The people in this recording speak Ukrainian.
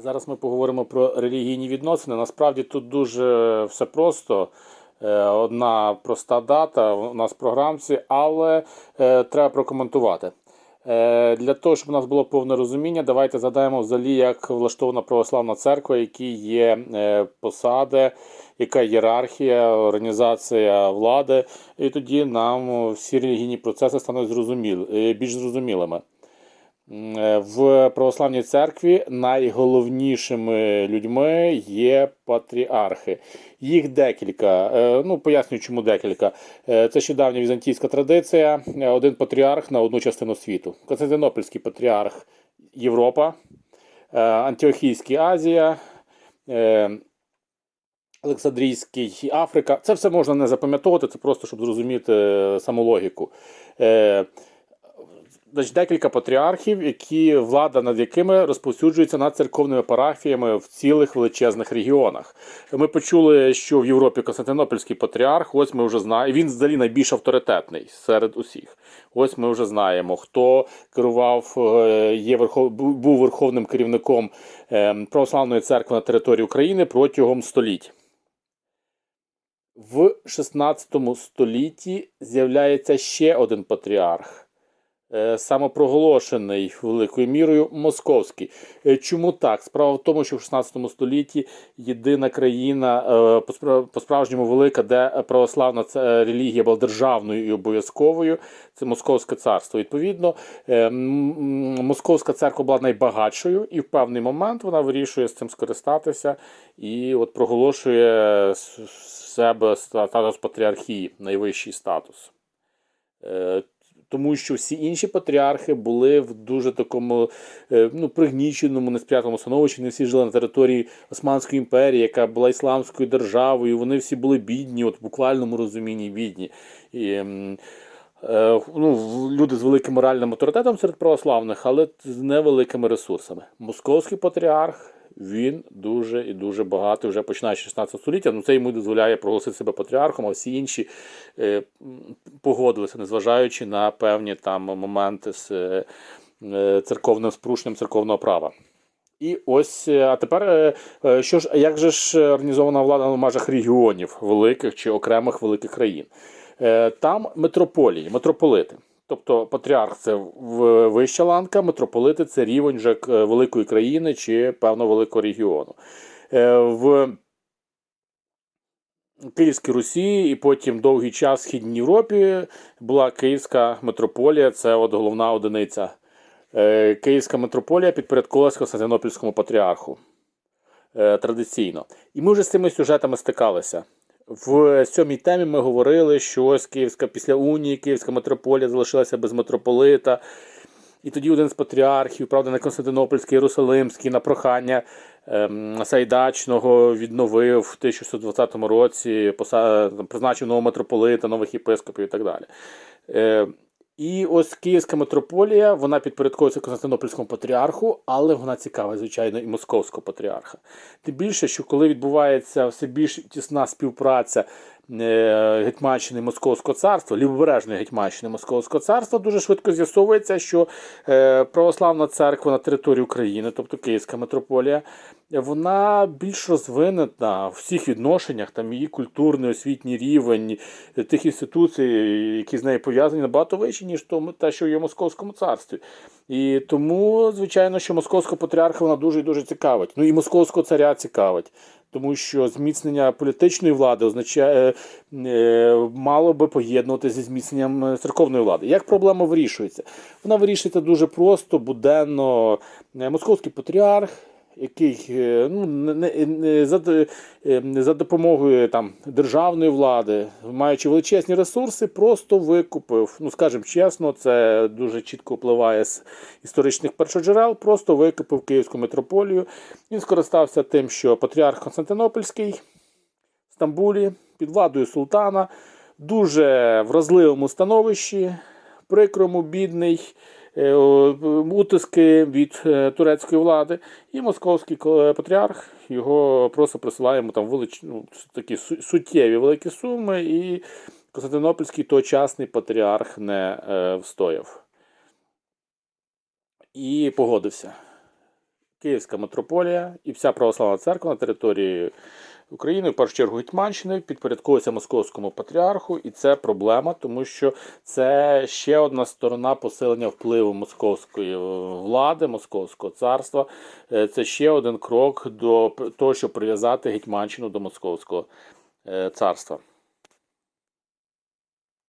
Зараз ми поговоримо про релігійні відносини. Насправді тут дуже все просто. Е, Одна проста дата у нас в програмці, але е, треба прокоментувати. Е, Для того, щоб у нас було повне розуміння, давайте задаємо взагалі, як влаштована православна церква, які є посади, яка ієрархія, організація влади, і тоді нам всі релігійні процеси стануть зрозуміл, е, більш зрозумілими. Е, В православній церкві найголовнішими людьми є патріархи. Їх декілька. Е, Ну, пояснюю, чому декілька. Е, Це ще давня візантійська традиція. Один патріарх на одну частину світу. Константинопольський патріарх Європа, Антіохійський Азія. Олександрійський Африка. Це все можна не запам'ятовувати, це просто щоб зрозуміти саму логіку. Значить, декілька патріархів, які влада над якими розповсюджується над церковними парафіями в цілих величезних регіонах. Ми почули, що в Європі Константинопольський патріарх, ось ми вже знаємо, він взагалі найбільш авторитетний серед усіх. Ось ми вже знаємо, хто керував, е, є верхов, був верховним керівником е, православної церкви на території України протягом століть. В 16 столітті з'являється ще один патріарх самопроголошений великою мірою московський. Е, Чому так? Справа в тому, що в 16 столітті єдина країна е, по-спра- по-справжньому велика, де православна релігія була державною і обов'язковою, це Московське царство. Відповідно, е, Московська церква була найбагатшою, і в певний момент вона вирішує з цим скористатися і от проголошує себе статус патріархії, найвищий статус. Тому що всі інші патріархи були в дуже такому е, ну, пригніченому, несприятливому становищі. Не всі жили на території Османської імперії, яка була ісламською державою. Вони всі були бідні, от в буквальному розумінні бідні. І, е, ну, люди з великим моральним авторитетом серед православних, але з невеликими ресурсами. Московський патріарх. Він дуже і дуже багатий, вже починаючи з 16 століття. Ну це йому дозволяє проголосити себе патріархом, а всі інші е, погодилися, незважаючи на певні там моменти з е, е, церковним спорушенням церковного права. І ось, е, а тепер, е, що ж, як же ж організована влада в межах регіонів великих чи окремих великих країн? Там митрополії, митрополити. Тобто патріарх це вища ланка, митрополити це рівень вже великої країни чи певно великого регіону. Е, В Київській Русі і потім довгий час в Східній Європі була Київська митрополія, це от головна одиниця. Е, Київська митрополія підпорядковувалася Константинопольському патріарху е, традиційно. І ми вже з цими сюжетами стикалися. В сьомій темі ми говорили, що ось Київська після унії, Київська митрополія залишилася без митрополита. І тоді один з патріархів, правда, не Константинопольський, Єрусалимський, на прохання ем, Сайдачного відновив в 1620 році, призначив нового митрополита, нових єпископів і так далі. Е, і ось Київська митрополія, вона підпорядковується Константинопольському патріарху, але вона цікава, звичайно, і московського патріарха. Тим більше, що коли відбувається все більш тісна співпраця Гетьманщини Московського царства, лівобережної Гетьманщини Московського царства, дуже швидко з'ясовується, що е, православна церква на території України, тобто Київська митрополія, вона більш розвинена в всіх відношеннях, там її культурний, освітній рівень е, тих інституцій, які з нею пов'язані, набагато вищі, ніж те, що є в Московському царстві. І тому, звичайно, що московського патріарха вона дуже і дуже цікавить. Ну і московського царя цікавить. Тому що зміцнення політичної влади означає е, мало би поєднувати зі зміцненням е, церковної влади. Як проблема вирішується? Вона вирішується дуже просто, буденно. Е, Московський патріарх, який е, ну, не, не, не, за, е, за допомогою там, державної влади, маючи величезні ресурси, просто викупив. Ну, скажімо чесно, це дуже чітко впливає з історичних першоджерел, просто викупив Київську митрополію. Він скористався тим, що патріарх Константинопольський в Стамбулі під владою султана, дуже вразливому становищі, прикрому, бідний, е, утиски від е, турецької влади, і московський патріарх його просто присилає йому там велич... ну, такі суттєві великі суми, і Константинопольський тогочасний патріарх не е, встояв. І погодився. Київська митрополія і вся православна церква на території України, в першу чергу Гетьманщини, підпорядковується московському патріарху, і це проблема, тому що це ще одна сторона посилення впливу московської влади, московського царства. Е, Це ще один крок до того, щоб прив'язати Гетьманщину до московського е, царства.